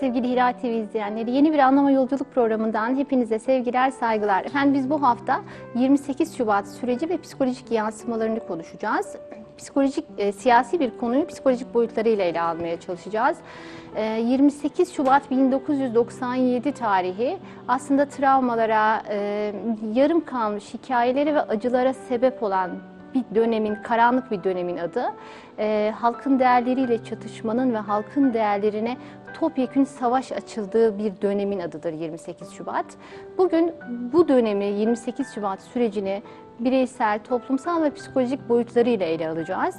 Sevgili Hilal TV izleyenleri. Yeni bir anlama yolculuk programından hepinize sevgiler, saygılar. Efendim biz bu hafta 28 Şubat süreci ve psikolojik yansımalarını konuşacağız. Psikolojik, e, siyasi bir konuyu psikolojik boyutlarıyla ele almaya çalışacağız. E, 28 Şubat 1997 tarihi aslında travmalara, e, yarım kalmış hikayelere ve acılara sebep olan bir dönemin, karanlık bir dönemin adı. Ee, halkın değerleriyle çatışmanın ve halkın değerlerine topyekün savaş açıldığı bir dönemin adıdır 28 Şubat. Bugün bu dönemi 28 Şubat sürecini bireysel, toplumsal ve psikolojik boyutlarıyla ele alacağız.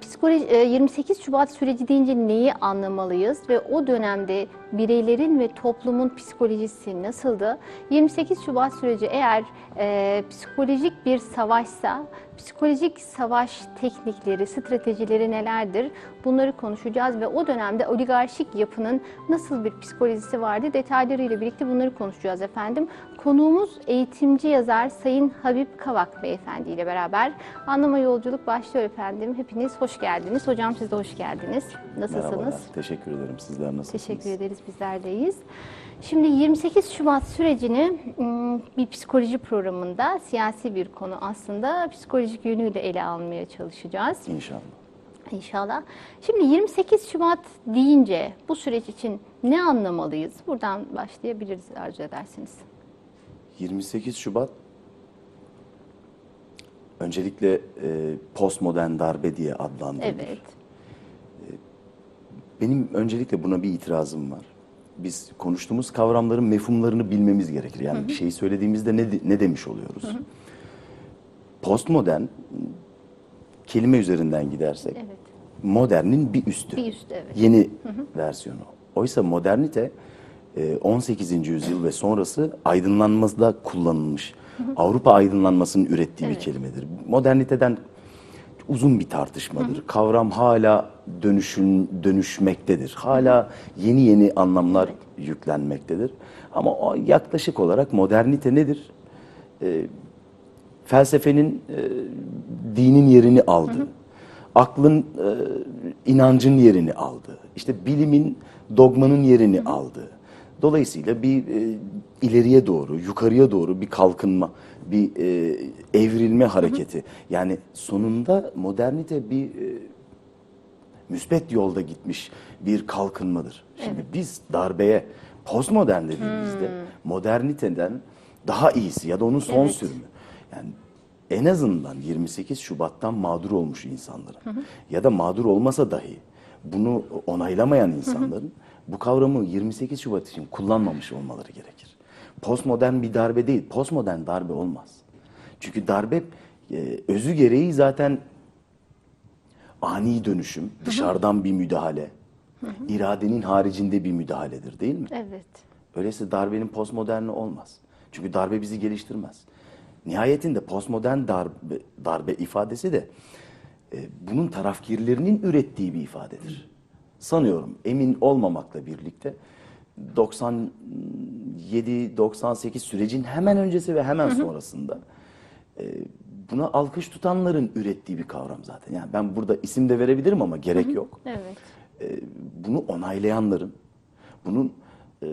Psikoloji, e, 28 Şubat süreci deyince neyi anlamalıyız ve o dönemde bireylerin ve toplumun psikolojisi nasıldı? 28 Şubat süreci eğer e, psikolojik bir savaşsa, psikolojik savaş teknikleri, stratejileri nelerdir? Bunları konuşacağız ve o dönemde oligarşik yapının nasıl bir psikolojisi vardı? Detaylarıyla birlikte bunları konuşacağız efendim. Konuğumuz eğitimci yazar Sayın Habib Kavak Beyefendi ile beraber anlama yolculuk başlıyor efendim. Hepiniz hoş geldiniz. Hocam siz de hoş geldiniz. Nasılsınız? Merhabalar, teşekkür ederim. Sizler nasılsınız? Teşekkür ederiz bizler deyiz. Şimdi 28 Şubat sürecini ım, bir psikoloji programında siyasi bir konu aslında psikolojik yönüyle ele almaya çalışacağız İnşallah. inşallah. Şimdi 28 Şubat deyince bu süreç için ne anlamalıyız? Buradan başlayabiliriz arzu edersiniz. 28 Şubat öncelikle e, postmodern darbe diye adlandırılır. Evet. Benim öncelikle buna bir itirazım var. Biz konuştuğumuz kavramların mefhumlarını bilmemiz gerekir. Yani bir şeyi söylediğimizde ne, ne demiş oluyoruz? Postmodern kelime üzerinden gidersek Evet. modernin bir üstü. Bir üst evet. Yeni versiyonu. Oysa modernite e, 18. yüzyıl ve sonrası aydınlanmada kullanılmış. Avrupa aydınlanmasının ürettiği bir Evet. kelimedir. Moderniteden uzun bir tartışmadır. Kavram hala dönüşün dönüşmektedir. Hala yeni yeni anlamlar yüklenmektedir. Ama o yaklaşık olarak modernite nedir? E, felsefenin e, dinin yerini aldı. Aklın e, inancın yerini aldı. İşte bilimin dogmanın yerini aldı. Dolayısıyla bir e, ileriye doğru, yukarıya doğru bir kalkınma, bir e, evrilme hareketi. Yani sonunda modernite bir e, müspet yolda gitmiş bir kalkınmadır. Şimdi biz darbeye postmodern dediğimizde moderniteden daha iyisi ya da onun son Evet. sürümü. Yani en azından 28 Şubat'tan mağdur olmuş insanların ya da mağdur olmasa dahi bunu onaylamayan insanların bu kavramı 28 Şubat için kullanmamış olmaları gerekir. Postmodern bir darbe değil, postmodern darbe olmaz. Çünkü darbe e, özü gereği zaten ani dönüşüm, dışarıdan bir müdahale, iradenin haricinde bir müdahaledir değil mi? Evet. Öyleyse darbenin postmoderni olmaz. Çünkü darbe bizi geliştirmez. Nihayetinde postmodern darbe, darbe ifadesi de e, bunun tarafgirlerinin ürettiği bir ifadedir. Sanıyorum emin olmamakla birlikte 97-98 sürecin hemen öncesi ve hemen sonrasında e, buna alkış tutanların ürettiği bir kavram zaten. Yani ben burada isim de verebilirim ama gerek yok Evet. e, bunu onaylayanların, bunun e,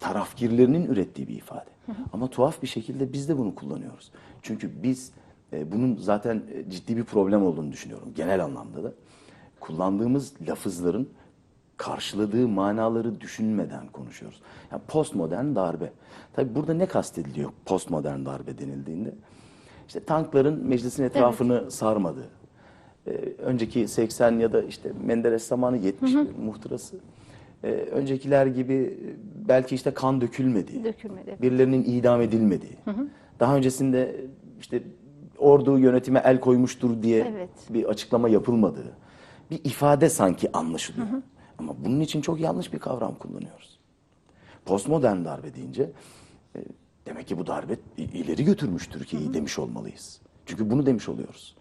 tarafgirlerinin ürettiği bir ifade. Ama tuhaf bir şekilde biz de bunu kullanıyoruz. Çünkü biz e, bunun zaten e, ciddi bir problem olduğunu düşünüyorum genel anlamda da. Kullandığımız lafızların karşıladığı manaları düşünmeden konuşuyoruz. Yani postmodern darbe. Tabii burada ne kastediliyor postmodern darbe denildiğinde? İşte tankların meclisin etrafını sarmadığı, ee, önceki 80 ya da işte Menderes zamanı 70 muhtırası. Ee, öncekiler gibi belki işte kan dökülmediği, Dökülmedi. birilerinin idam edilmediği, daha öncesinde işte ordu yönetime el koymuştur diye Evet. bir açıklama yapılmadığı bir ifade sanki anlaşılıyor. Ama bunun için çok yanlış bir kavram kullanıyoruz. Postmodern darbe deyince e, demek ki bu darbe ileri götürmüş Türkiye'yi demiş olmalıyız. Çünkü bunu demiş oluyoruz.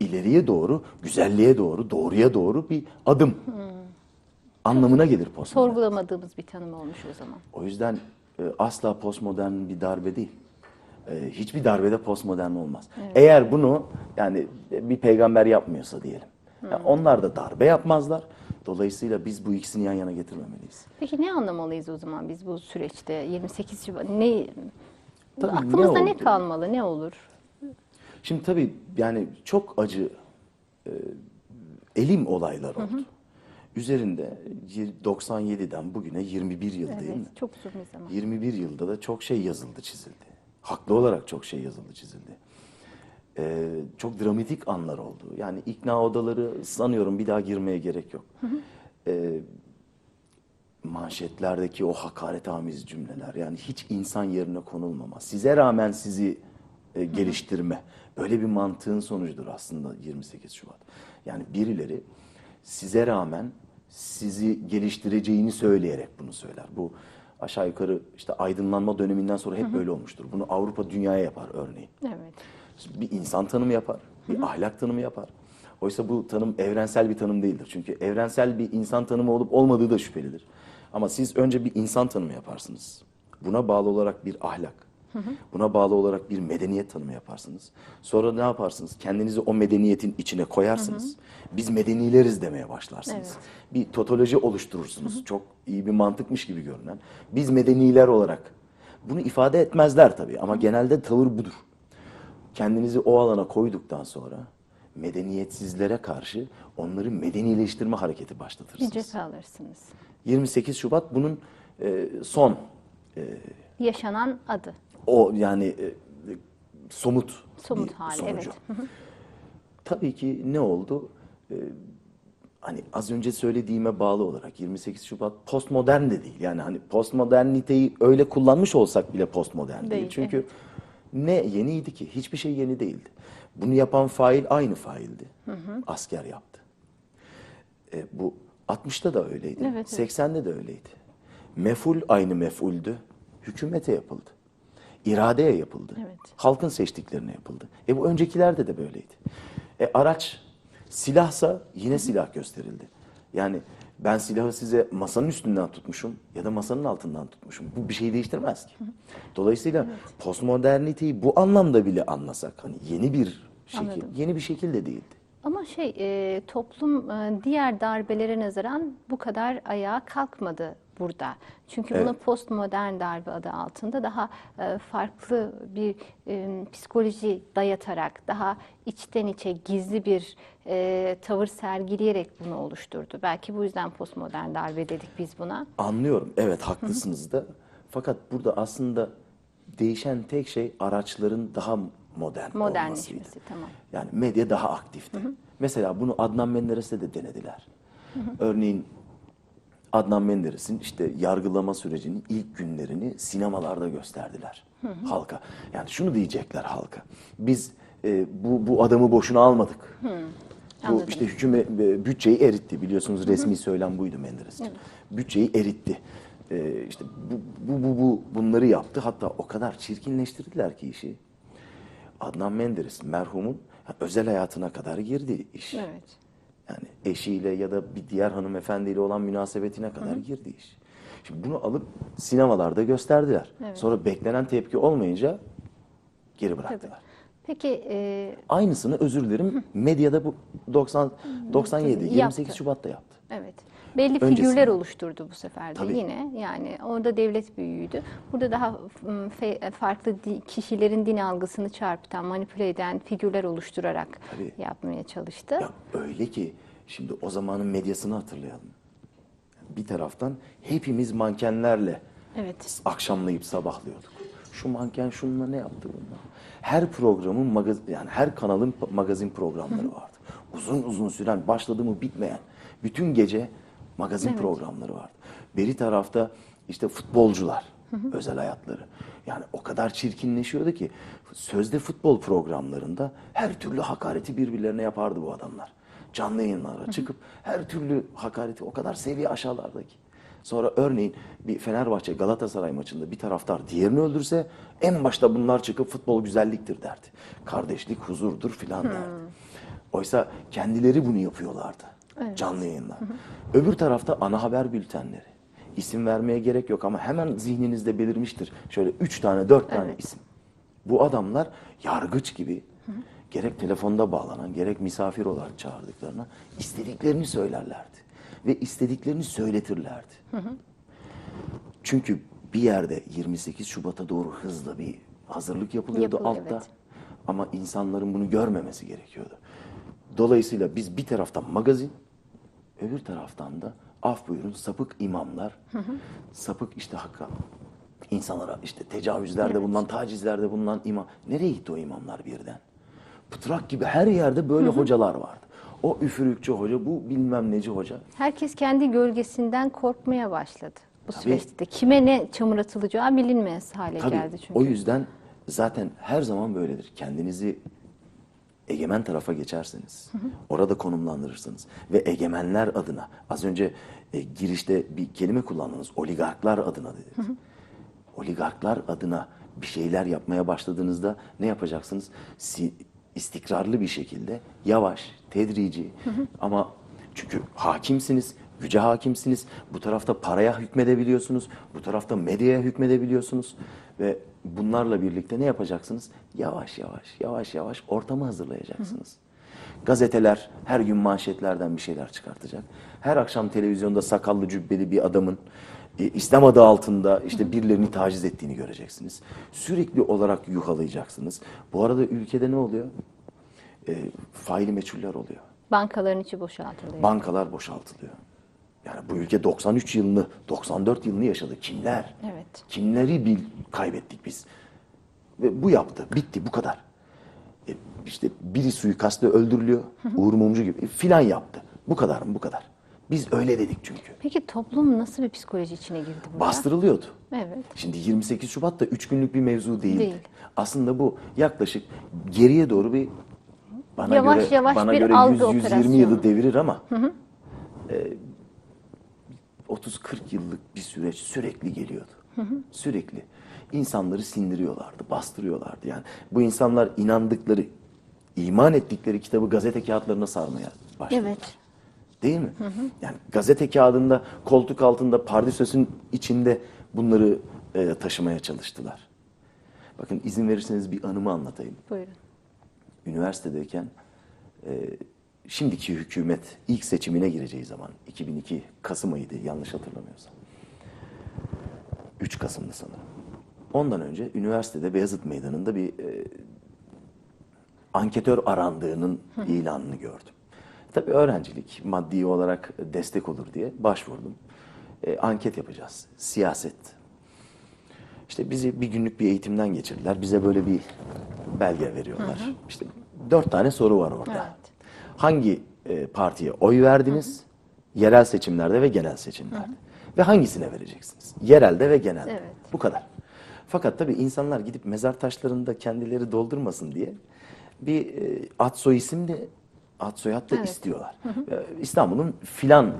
İleriye doğru, güzelliğe doğru, doğruya doğru bir adım anlamına gelir postmodern. Sorgulamadığımız bir tanım olmuş o zaman. O yüzden e, asla postmodern bir darbe değil. E, hiçbir darbede postmodern olmaz. Eğer bunu yani bir peygamber yapmıyorsa diyelim. Yani onlar da darbe yapmazlar. Dolayısıyla biz bu ikisini yan yana getirmemeliyiz. Peki ne anlamalıyız o zaman biz bu süreçte 28 Şubat ne Tabii ne aklımızda ne, oldu? kalmalı ne olur? Şimdi tabii yani çok acı e, elim olaylar oldu. Üzerinde yir- 97'den bugüne 21 yıl değil mi? Evet, çok uzun bir zaman. 21 yılda da çok şey yazıldı, çizildi. Haklı olarak çok şey yazıldı, çizildi. Ee, çok dramatik anlar oldu. Yani ikna odaları sanıyorum bir daha girmeye gerek yok. Ee, manşetlerdeki o hakaretamiz cümleler yani hiç insan yerine konulmama, size rağmen sizi e, geliştirme böyle bir mantığın sonucudur aslında 28 Şubat. Yani birileri size rağmen sizi geliştireceğini söyleyerek bunu söyler. Bu aşağı yukarı işte aydınlanma döneminden sonra hep böyle olmuştur. Bunu Avrupa dünyaya yapar örneğin Evet. Bir insan tanımı yapar, bir ahlak tanımı yapar. Oysa bu tanım evrensel bir tanım değildir. Çünkü evrensel bir insan tanımı olup olmadığı da şüphelidir. Ama siz önce bir insan tanımı yaparsınız. Buna bağlı olarak bir ahlak, buna bağlı olarak bir medeniyet tanımı yaparsınız. Sonra ne yaparsınız? Kendinizi o medeniyetin içine koyarsınız. Biz medenileriz demeye başlarsınız. Evet. Bir totoloji oluşturursunuz. Çok iyi bir mantıkmış gibi görünen. Biz medeniler olarak. Bunu ifade etmezler tabii ama genelde tavır budur kendinizi o alana koyduktan sonra medeniyetsizlere karşı onları medenileştirme hareketi Bir başlatırsınız. cephe alırsınız. 28 Şubat bunun e, son Yaşanan adı. o yani e, somut Somut bir hali, sonucu. evet. Tabii ki ne oldu? E, hani az önce söylediğime bağlı olarak 28 Şubat postmodern de değil. Yani hani postmoderniteyi öyle kullanmış olsak bile postmodern değil. Değil, Çünkü evet. Ne yeniydi ki? Hiçbir şey yeni değildi. Bunu yapan fail aynı faildi. Asker yaptı. E, bu 60'ta da öyleydi. Evet, evet. 80'de de öyleydi. Meful aynı mefuldü. Hükümete yapıldı. İradeye yapıldı. Evet. Halkın seçtiklerine yapıldı. E bu öncekilerde de böyleydi. E araç silahsa yine silah gösterildi. Yani ben silahı size masanın üstünden tutmuşum ya da masanın altından tutmuşum. Bu bir şey değiştirmez ki. Dolayısıyla postmoderniteyi bu anlamda bile anlasak hani yeni bir şekil, Anladım. yeni bir şekil de değildi. Ama şey e, toplum e, diğer darbelere nazaran bu kadar ayağa kalkmadı burada. Çünkü buna Evet. postmodern darbe adı altında daha e, farklı bir e, psikoloji dayatarak, daha içten içe gizli bir e, tavır sergileyerek bunu oluşturdu. Belki bu yüzden postmodern darbe dedik biz buna. Anlıyorum. Evet haklısınız da. Fakat burada aslında değişen tek şey araçların daha modern olmasıydı. Tamam. Yani medya daha aktifti. Mesela bunu Adnan Menderes'te de denediler. Örneğin Adnan Menderes'in işte yargılama sürecinin ilk günlerini sinemalarda gösterdiler halka. Yani şunu diyecekler halka. Biz e, bu bu adamı boşuna almadık. Bu Anladım. işte hükümet e, bütçeyi eritti. Biliyorsunuz resmi söylem buydu Menderes için. Bütçeyi eritti. E, işte bu, bu bu bu bunları yaptı. Hatta o kadar çirkinleştirdiler ki işi. Adnan Menderes merhumun özel hayatına kadar girdi iş. Evet. Yani eşiyle ya da bir diğer hanımefendiyle olan münasebetine kadar girdi iş. Şimdi bunu alıp sinemalarda gösterdiler. Evet. Sonra beklenen tepki olmayınca geri Tabii. Peki e, Aynısını özür dilerim medyada bu 90 97 28 Yaptı. Şubat'ta yaptı. Evet. Belli Öncesinde. figürler oluşturdu bu sefer de Tabii. yine. Yani orada devlet büyüğüydü. Burada daha m, fe- farklı di- kişilerin din algısını çarpıtan, manipüle eden figürler oluşturarak Tabii. yapmaya çalıştı. Ya öyle ki şimdi o zamanın medyasını hatırlayalım. Bir taraftan hepimiz mankenlerle Evet. akşamlayıp sabahlıyorduk. Şu manken şununla ne yaptı bununla? Her programın magazin yani her kanalın magazin programları vardı. Uzun uzun süren başladı mı bitmeyen bütün gece magazin Evet. programları vardı. Beri tarafta işte futbolcular özel hayatları. Yani o kadar çirkinleşiyordu ki sözde futbol programlarında her türlü hakareti birbirlerine yapardı bu adamlar. Canlı yayınlara çıkıp her türlü hakareti o kadar seviye aşağılarda ki. Sonra örneğin bir Fenerbahçe Galatasaray maçında bir taraftar diğerini öldürse en başta bunlar çıkıp futbol güzelliktir derdi. Kardeşlik huzurdur filan derdi. Oysa kendileri bunu yapıyorlardı. Canlı yayınlar. Öbür tarafta ana haber bültenleri. İsim vermeye gerek yok ama hemen zihninizde belirmiştir. Şöyle üç tane, dört tane Evet. isim. Bu adamlar yargıç gibi gerek telefonda bağlanan gerek misafir olarak çağırdıklarına istediklerini söylerlerdi. Ve istediklerini söyletirlerdi. Çünkü bir yerde 28 Şubat'a doğru hızla bir hazırlık yapılıyordu Yapılıyor, altta. evet. Ama insanların bunu görmemesi gerekiyordu. Dolayısıyla biz bir taraftan magazin, öbür taraftan da af buyurun sapık imamlar, sapık işte hakka insanlara işte tecavüzlerde bulunan, tacizlerde bulunan imam. Nereye gitti o imamlar birden? Pıtrak gibi her yerde böyle hocalar vardı. O üfürükçü hoca, bu bilmem neci hoca. Herkes kendi gölgesinden korkmaya başladı bu Tabii. süreçte. Kime ne çamur atılacağı bilinmez hale Tabii geldi çünkü. o yüzden zaten her zaman böyledir. Kendinizi egemen tarafa geçerseniz, orada konumlandırırsınız ve egemenler adına, az önce e, girişte bir kelime kullandınız, oligarklar adına dediniz. Oligarklar adına bir şeyler yapmaya başladığınızda ne yapacaksınız? Si- istikrarlı bir şekilde, yavaş, tedrici ama çünkü hakimsiniz, güce hakimsiniz. Bu tarafta paraya hükmedebiliyorsunuz, bu tarafta medyaya hükmedebiliyorsunuz ve bunlarla birlikte ne yapacaksınız? Yavaş yavaş, yavaş yavaş ortamı hazırlayacaksınız. Gazeteler her gün manşetlerden bir şeyler çıkartacak. Her akşam televizyonda sakallı cübbeli bir adamın e, İslam adı altında işte birilerini taciz ettiğini göreceksiniz. Sürekli olarak yuhalayacaksınız. Bu arada ülkede ne oluyor? E, faili meçhuller oluyor. Bankaların içi boşaltılıyor. Bankalar boşaltılıyor. Yani bu ülke 93 yılını, 94 yılını yaşadı. Kimler? Evet. Kimleri bil, kaybettik biz? Ve bu yaptı. Bitti bu kadar. E, işte biri suikastle öldürülüyor. Uğur Mumcu gibi. E, filan yaptı. Bu kadar mı? Bu kadar. Biz öyle dedik çünkü. Peki toplum nasıl bir psikoloji içine girdi burada? Bastırılıyordu. Evet. Şimdi 28 Şubat da 3 günlük bir mevzu değildi. Değil. Aslında bu yaklaşık geriye doğru bir bana Yavaş göre yavaş bana bir göre algı 100 120 operasyonu. yılı devirir ama e, 30-40 yıllık bir süreç sürekli geliyordu. Sürekli insanları sindiriyorlardı, bastırıyorlardı. Yani bu insanlar inandıkları, iman ettikleri kitabı gazete kağıtlarına sarmaya başladı. Evet. Değil mi? Yani gazete kağıdında, koltuk altında, pardesösün içinde bunları e, taşımaya çalıştılar. Bakın izin verirseniz bir anımı anlatayım. Buyurun. Üniversitedeyken e, şimdiki hükümet ilk seçimine gireceği zaman 2002 Kasım ayıydı yanlış hatırlamıyorsam. 3 Kasım'dı sanırım. Ondan önce üniversitede Beyazıt Meydanı'nda bir e, anketör arandığının ilanını gördüm. Tabii öğrencilik maddi olarak destek olur diye başvurdum. E, anket yapacağız. Siyaset. İşte bizi bir günlük bir eğitimden geçirdiler. Bize böyle bir belge veriyorlar. İşte dört tane soru var orada. Evet. Hangi e, partiye oy verdiniz? Yerel seçimlerde ve genel seçimlerde. Ve hangisine vereceksiniz? Yerelde ve genelde. Evet. Bu kadar. Fakat tabii insanlar gidip mezar taşlarında kendileri doldurmasın diye bir e, ad soy isim de ad soyad da Evet. istiyorlar. E, İstanbul'un filan e,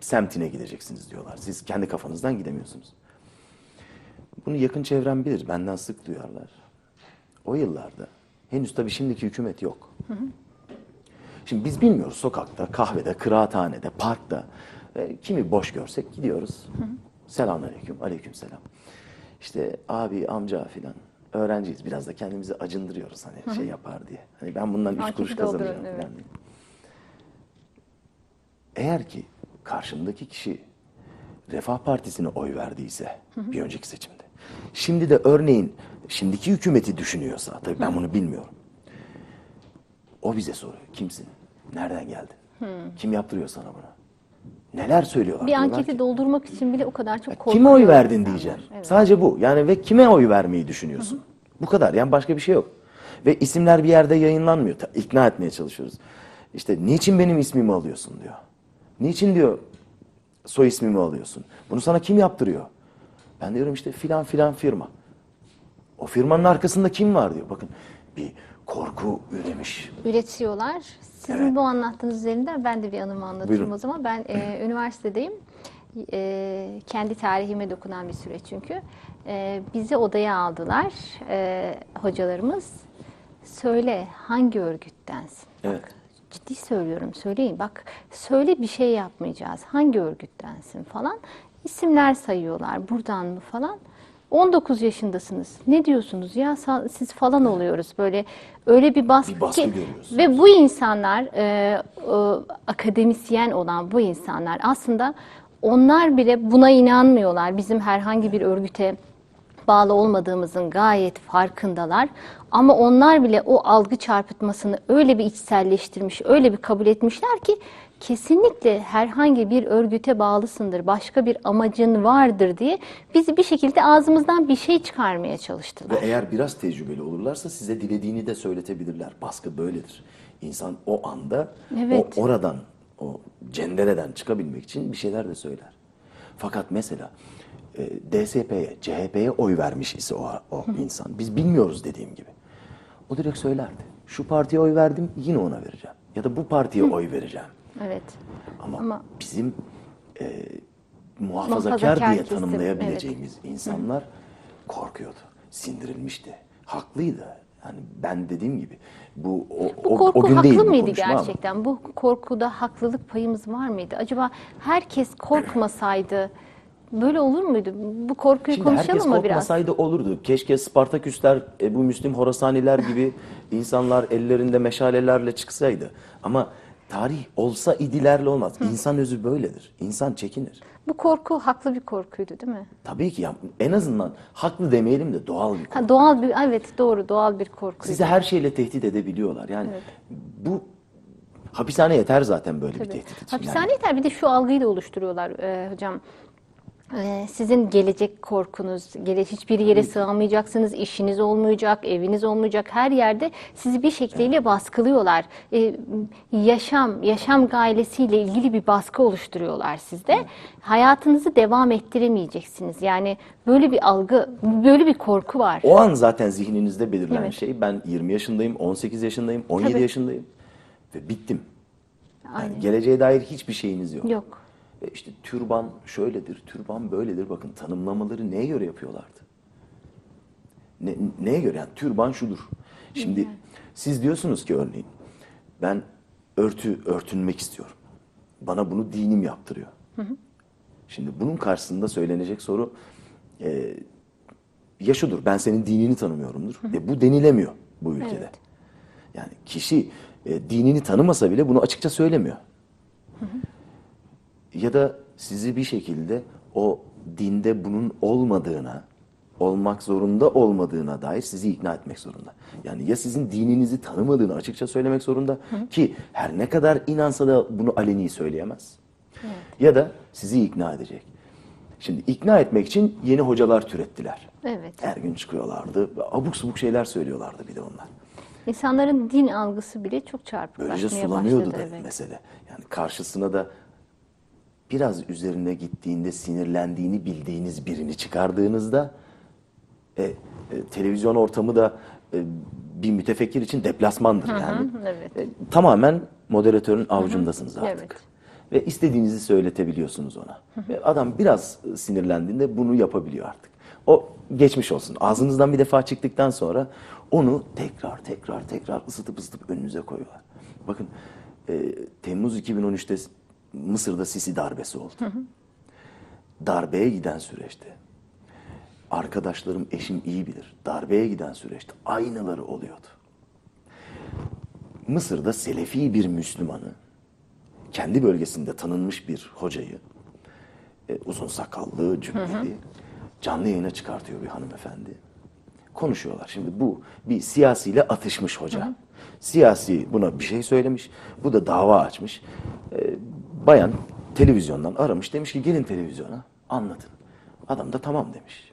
semtine gideceksiniz diyorlar. Siz kendi kafanızdan gidemiyorsunuz. Bunu yakın çevrem bilir. Benden sık duyarlar. O yıllarda henüz tabii şimdiki hükümet yok. Şimdi biz bilmiyoruz sokakta, kahvede, kıraathanede, parkta e, kimi boş görsek gidiyoruz. Selamünaleyküm, aleykümselam. İşte abi, amca filan öğrenciyiz. Biraz da kendimizi acındırıyoruz hani şey yapar diye. Hani ben bundan üç kuruş kazanıyorum evet. diye. Eğer ki karşımdaki kişi Refah Partisi'ne oy verdiyse bir önceki seçimde. Şimdi de örneğin şimdiki hükümeti düşünüyorsa tabii ben bunu bilmiyorum. O bize soruyor. Kimsin? Nereden geldin? Kim yaptırıyor sana bunu? Neler söylüyorlar? Bir anketi ki, doldurmak için bile o kadar çok korkuyor. Kime oy verdin insanlar. diyeceksin. Evet. Sadece bu. Yani ve kime oy vermeyi düşünüyorsun? Bu kadar. Yani başka bir şey yok. Ve isimler bir yerde yayınlanmıyor. Ta- İkna etmeye çalışıyoruz. İşte niçin benim ismimi alıyorsun diyor. Niçin diyor soy ismimi alıyorsun? Bunu sana kim yaptırıyor? Ben diyorum işte filan filan firma. O firmanın arkasında kim var diyor. Bakın bir korku üremiş. üretiyorlar. Sizin Evet. bu anlattığınız üzerinden ben de bir anımı anlatayım Buyurun. o zaman. Ben e, üniversitedeyim. E, kendi tarihime dokunan bir süreç çünkü. E, bizi odaya aldılar e, hocalarımız. Söyle hangi örgüttensin? Evet. Ciddi söylüyorum söyleyin. Bak söyle bir şey yapmayacağız. Hangi örgüttensin falan. İsimler sayıyorlar. Buradan mı falan. 19 yaşındasınız. Ne diyorsunuz ya siz falan oluyoruz böyle öyle bir baskı, Bir baskı ki ve bu insanlar e, e, akademisyen olan bu insanlar aslında onlar bile buna inanmıyorlar. Bizim herhangi bir örgüte bağlı olmadığımızın gayet farkındalar. Ama onlar bile o algı çarpıtmasını öyle bir içselleştirmiş, öyle bir kabul etmişler ki kesinlikle herhangi bir örgüte bağlısındır, başka bir amacın vardır diye bizi bir şekilde ağzımızdan bir şey çıkarmaya çalıştılar. Ve eğer biraz tecrübeli olurlarsa size dilediğini de söyletebilirler. Baskı böyledir. İnsan o anda Evet. o oradan, o cendereden çıkabilmek için bir şeyler de söyler. Fakat mesela e, DSP'ye, CHP'ye oy vermiş ise o, o insan, biz bilmiyoruz dediğim gibi. O direkt söylerdi. Şu partiye oy verdim, yine ona vereceğim. Ya da bu partiye oy vereceğim. Evet. Ama, Ama- bizim e, muhafazakar, Muhafazakar diye kesim, tanımlayabileceğimiz insanlar korkuyordu, sindirilmişti. Haklıydı. Yani ben dediğim gibi bu o, Bu o, korku o gün haklı değil bu mıydı konuşma ama gerçekten? Bu korkuda haklılık payımız var mıydı? Acaba herkes korkmasaydı böyle olur muydu? Bu korkuyu Şimdi herkes konuşalım mı biraz? korkmasaydı olurdu. Keşke Spartaküsler, Ebu Müslim Horasaniler gibi insanlar ellerinde meşalelerle çıksaydı. Ama tarih olsa idilerle olmaz. İnsan özü böyledir. İnsan çekinir. Bu korku haklı bir korkuydu değil mi? Tabii ki ya, en azından haklı demeyelim de doğal bir korku. Ha, doğal bir evet doğru doğal bir korkuydu. Sizi her şeyle tehdit edebiliyorlar. Yani bu hapishane yeter zaten böyle bir Tabii. tehdit için. Hapishane yeter bir de şu algıyı da oluşturuyorlar e, hocam. E, sizin gelecek korkunuz, gele, hiçbir yere sığamayacaksınız, işiniz olmayacak, eviniz olmayacak, her yerde sizi bir şekliyle baskılıyorlar. E, yaşam, yaşam gailesiyle ilgili bir baskı oluşturuyorlar sizde. Hayatınızı devam ettiremeyeceksiniz. Yani böyle bir algı, böyle bir korku var. O an zaten zihninizde belirlenen Evet. şey ben 20 yaşındayım, 18 yaşındayım, 17 Tabii. yaşındayım ve bittim. Yani Aynen. geleceğe dair hiçbir şeyiniz yok. Yok. E işte türban şöyledir, türban böyledir. Bakın tanımlamaları neye göre yapıyorlardı? Ne, neye göre? Yani türban şudur. Şimdi siz diyorsunuz ki örneğin ben örtü örtünmek istiyorum. Bana bunu dinim yaptırıyor. Şimdi bunun karşısında söylenecek soru e, ya şudur ben senin dinini tanımıyorumdur. E, bu denilemiyor bu ülkede. Evet. Yani kişi e, dinini tanımasa bile bunu açıkça söylemiyor. Ya da sizi bir şekilde o dinde bunun olmadığına, olmak zorunda olmadığına dair sizi ikna etmek zorunda. Yani ya sizin dininizi tanımadığını açıkça söylemek zorunda ki her ne kadar inansa da bunu aleni söyleyemez. Ya da sizi ikna edecek. Şimdi ikna etmek için yeni hocalar türettiler. Evet. Her gün çıkıyorlardı. Abuk subuk şeyler söylüyorlardı bir de onlar. İnsanların din algısı bile çok çarpıklaşmaya Böylece başladı. sulanıyordu da evet. mesele. Yani karşısına da biraz üzerine gittiğinde sinirlendiğini bildiğiniz birini çıkardığınızda e, e, televizyon ortamı da e, bir mütefekkir için deplasmandır yani. evet. E, tamamen moderatörün avucundasınız artık. Evet. Ve istediğinizi söyletebiliyorsunuz ona. Ve adam biraz e, sinirlendiğinde bunu yapabiliyor artık. O geçmiş olsun. Ağzınızdan bir defa çıktıktan sonra onu tekrar tekrar tekrar ısıtıp ısıtıp önünüze koyuyorlar. Bakın e, Temmuz 2013'te Mısır'da Sisi darbesi oldu. Darbeye giden süreçte arkadaşlarım, eşim iyi bilir. Darbeye giden süreçte aynıları oluyordu. Mısır'da Selefi bir Müslümanı, kendi bölgesinde tanınmış bir hocayı, e, uzun sakallı, cübbeli, canlı yayına çıkartıyor bir hanımefendi. Konuşuyorlar. Şimdi bu bir siyasiyle atışmış hoca. Siyasi buna bir şey söylemiş, bu da dava açmış. E, bayan televizyondan aramış, demiş ki gelin televizyona anlatın. Adam da tamam demiş.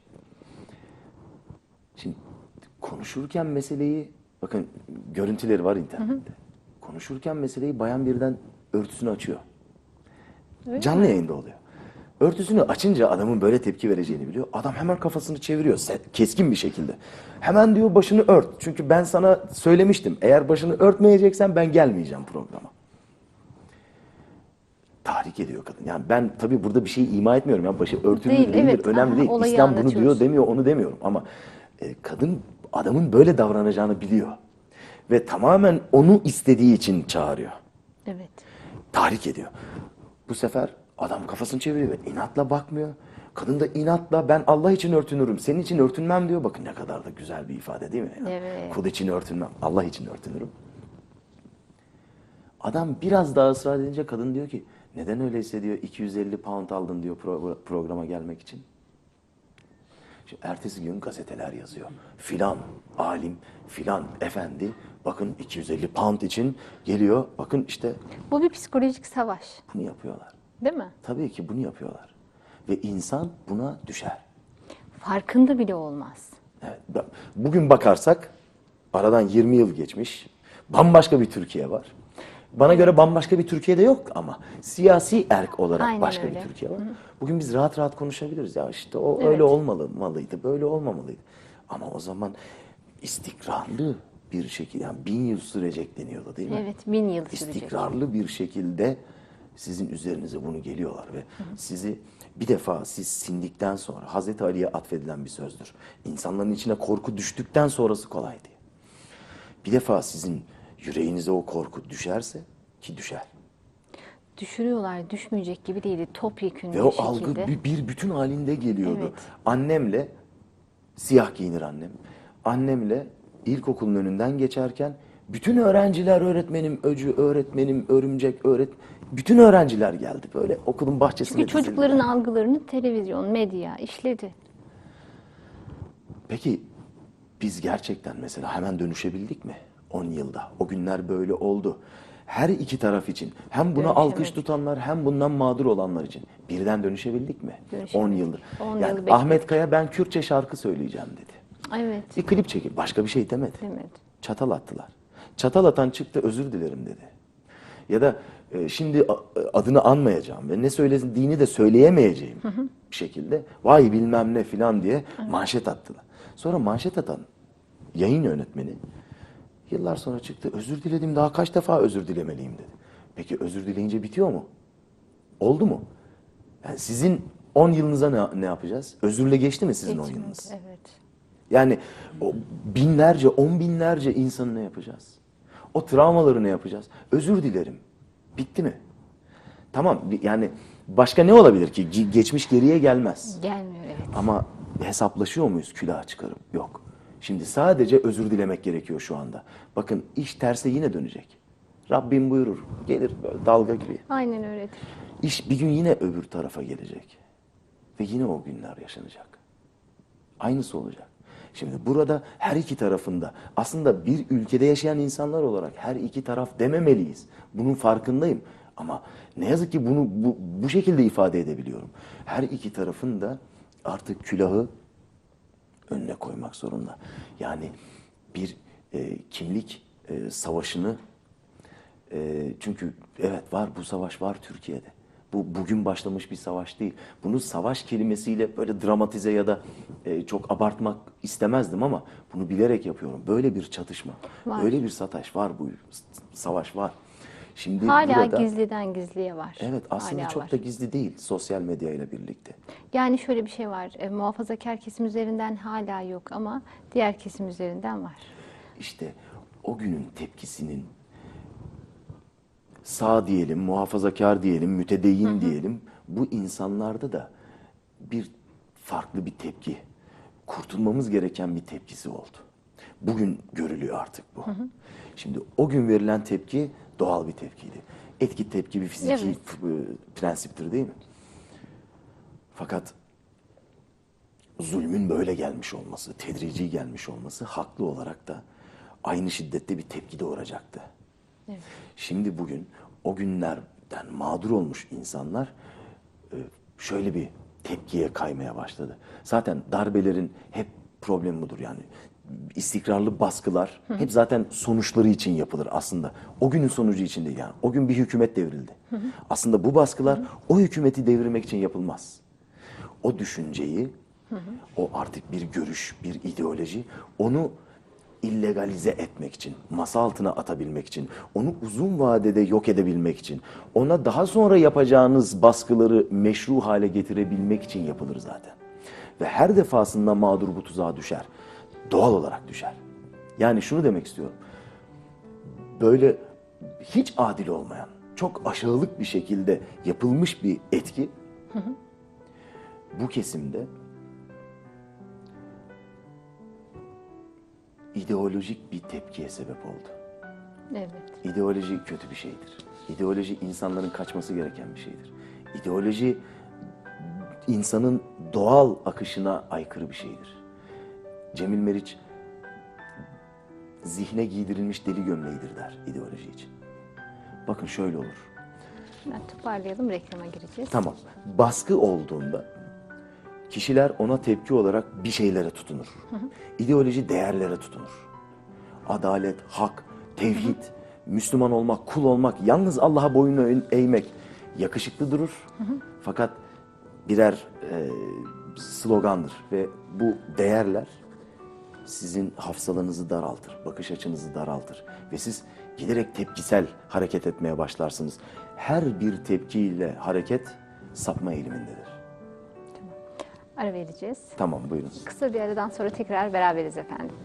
Şimdi konuşurken meseleyi, bakın görüntüleri var internette. Konuşurken meseleyi bayan birden örtüsünü açıyor. Canlı yayında oluyor. Örtüsünü açınca adamın böyle tepki vereceğini biliyor. Adam hemen kafasını çeviriyor keskin bir şekilde. Hemen diyor başını ört. Çünkü ben sana söylemiştim. Eğer başını örtmeyeceksen ben gelmeyeceğim programa. Tahrik ediyor kadın. Yani ben tabii burada bir şey ima etmiyorum. Ya başı örtülü Değil, değildir, evet. önemli Aha, değil. İslam bunu diyor demiyor, onu demiyorum. Ama e, kadın adamın böyle davranacağını biliyor. Ve tamamen onu istediği için çağırıyor Evet. tahrik ediyor. Bu sefer adam kafasını çeviriyor ve inatla bakmıyor. Kadın da inatla ben Allah için örtünürüm, senin için örtünmem diyor. Bakın ne kadar da güzel bir ifade değil mi? Evet. Kul için örtünmem, Allah için örtünürüm. Adam biraz daha ısrar edince kadın diyor ki neden öyleyse diyor 250 pound aldın diyor pro- programa gelmek için. Şimdi ertesi gün gazeteler yazıyor. Filan alim, filan efendi bakın 250 pound için geliyor. Bakın işte Bu bir psikolojik savaş. bunu yapıyorlar. Değil mi? Tabii ki bunu yapıyorlar. Ve insan buna düşer. Farkında bile olmaz. Evet, bugün bakarsak aradan 20 yıl geçmiş. Bambaşka bir Türkiye var. Bana göre bambaşka bir Türkiye'de yok ama siyasi erk olarak Aynen başka öyle. bir Türkiye var. Bugün biz rahat rahat konuşabiliriz. Ya işte o Evet. öyle olmalıydı, böyle olmamalıydı. Ama o zaman istikrarlı bir şekilde, yani bin yıl sürecek deniyordu değil mi? Evet, bin yıl sürecek. istikrarlı bir şekilde sizin üzerinize bunu geliyorlar ve sizi bir defa siz sindikten sonra Hazreti Ali'ye atfedilen bir sözdür. İnsanların içine korku düştükten sonrası kolay diye. Bir defa sizin yüreğinize o korku düşerse ki düşer. Düşürüyorlar, düşmeyecek gibi değildi. Topyekün Ve bir o şekilde. algı bir, bir bütün halinde geliyordu. Evet. Annemle siyah giyinir annem. Annemle ilkokulun önünden geçerken bütün öğrenciler öğretmenim, öcü öğretmenim, örümcek öğret bütün öğrenciler geldi böyle okulun bahçesine Çünkü çocukların dizildiler. algılarını televizyon, medya işledi. Peki biz gerçekten mesela hemen dönüşebildik mi? 10 yılda. O günler böyle oldu. Her iki taraf için hem buna alkış tutanlar hem bundan mağdur olanlar için birden dönüşebildik mi? Dönüşemedik. 10 yıldır. 10 yani bekledik. Ahmet Kaya ben Kürtçe şarkı söyleyeceğim dedi. Evet, Bir klip çekip başka bir şey demedi. demedi. Çatal attılar. Çatal atan çıktı özür dilerim dedi. Ya da e, şimdi a- adını anmayacağım ve ne söylediğini de söyleyemeyeceğim bir şekilde vay bilmem ne filan diye manşet attılar. Sonra manşet atan yayın yönetmeni yıllar sonra çıktı özür diledim daha kaç defa özür dilemeliyim dedi. Peki özür dileyince bitiyor mu? Oldu mu? Yani sizin 10 yılınıza ne, ne yapacağız? Özürle geçti mi sizin 10 Geçmedi, yılınız? Evet. Yani o binlerce, on binlerce insanı ne yapacağız? O travmaları ne yapacağız? Özür dilerim. Bitti mi? Tamam yani başka ne olabilir ki? Ge- Geçmiş geriye gelmez. Gelmiyor evet. Ama hesaplaşıyor muyuz külah çıkarıp? Yok. Şimdi sadece özür dilemek gerekiyor şu anda. Bakın iş terse yine dönecek. Rabbim buyurur. Gelir böyle dalga gibi. Aynen öyledir. İş bir gün yine öbür tarafa gelecek. Ve yine o günler yaşanacak. Aynısı olacak. Şimdi burada her iki tarafında aslında bir ülkede yaşayan insanlar olarak her iki taraf dememeliyiz. Bunun farkındayım. Ama ne yazık ki bunu bu, bu şekilde ifade edebiliyorum. Her iki tarafın da artık külahı önüne koymak zorunda. Yani bir e, kimlik e, savaşını e, çünkü evet var bu savaş var Türkiye'de. Bu bugün başlamış bir savaş değil. Bunu savaş kelimesiyle böyle dramatize ya da e, çok abartmak istemezdim ama bunu bilerek yapıyorum. Böyle bir çatışma, Var. böyle bir sataş var bu savaş var. Şimdi Hala burada gizliden gizliye var. evet aslında Hala çok var. da gizli değil sosyal medya ile birlikte. Yani şöyle bir şey var. E, muhafazakar kesim üzerinden hala yok ama diğer kesim üzerinden var. İşte o günün tepkisinin sağ diyelim, muhafazakar diyelim, mütedeyyin diyelim bu insanlarda da bir farklı bir tepki, kurtulmamız gereken bir tepkisi oldu. Bugün görülüyor artık bu. Şimdi o gün verilen tepki doğal bir tepkiydi. Etki tepki bir fiziki Evet. e, prensiptir değil mi? Fakat zulmün böyle gelmiş olması, tedrici gelmiş olması haklı olarak da aynı şiddette bir tepki doğuracaktı. Evet. Şimdi bugün o günlerden mağdur olmuş insanlar e, şöyle bir tepkiye kaymaya başladı. Zaten darbelerin hep problemi budur yani. İstikrarlı baskılar hep zaten sonuçları için yapılır aslında. O günün sonucu için değil yani. O gün bir hükümet devrildi. Aslında bu baskılar o hükümeti devirmek için yapılmaz. O düşünceyi, o artık bir görüş, bir ideoloji, onu illegalize etmek için, masa altına atabilmek için, onu uzun vadede yok edebilmek için, ona daha sonra yapacağınız baskıları meşru hale getirebilmek için yapılır zaten. Ve her defasında mağdur bu tuzağa düşer. Doğal olarak düşer. Yani şunu demek istiyorum. Böyle hiç adil olmayan, çok aşağılık bir şekilde yapılmış bir etki bu kesimde ideolojik bir tepkiye sebep oldu. Evet. İdeoloji kötü bir şeydir. İdeoloji insanların kaçması gereken bir şeydir. İdeoloji insanın doğal akışına aykırı bir şeydir. Cemil Meriç zihne giydirilmiş deli gömleğidir der ideoloji için. Bakın şöyle olur. Ben toparlayalım, reklama gireceğiz. Tamam. Baskı olduğunda kişiler ona tepki olarak bir şeylere tutunur. İdeoloji değerlere tutunur. Adalet, hak, tevhid, Müslüman olmak, kul olmak, yalnız Allah'a boyun eğmek yakışıklı durur. Fakat birer e, slogandır ve bu değerler sizin hafsalanızı daraltır, bakış açınızı daraltır ve siz giderek tepkisel hareket etmeye başlarsınız. Her bir tepkiyle hareket sapma eğilimindedir. Ara vereceğiz. Tamam buyurun. Kısa bir aradan sonra tekrar beraberiz efendim.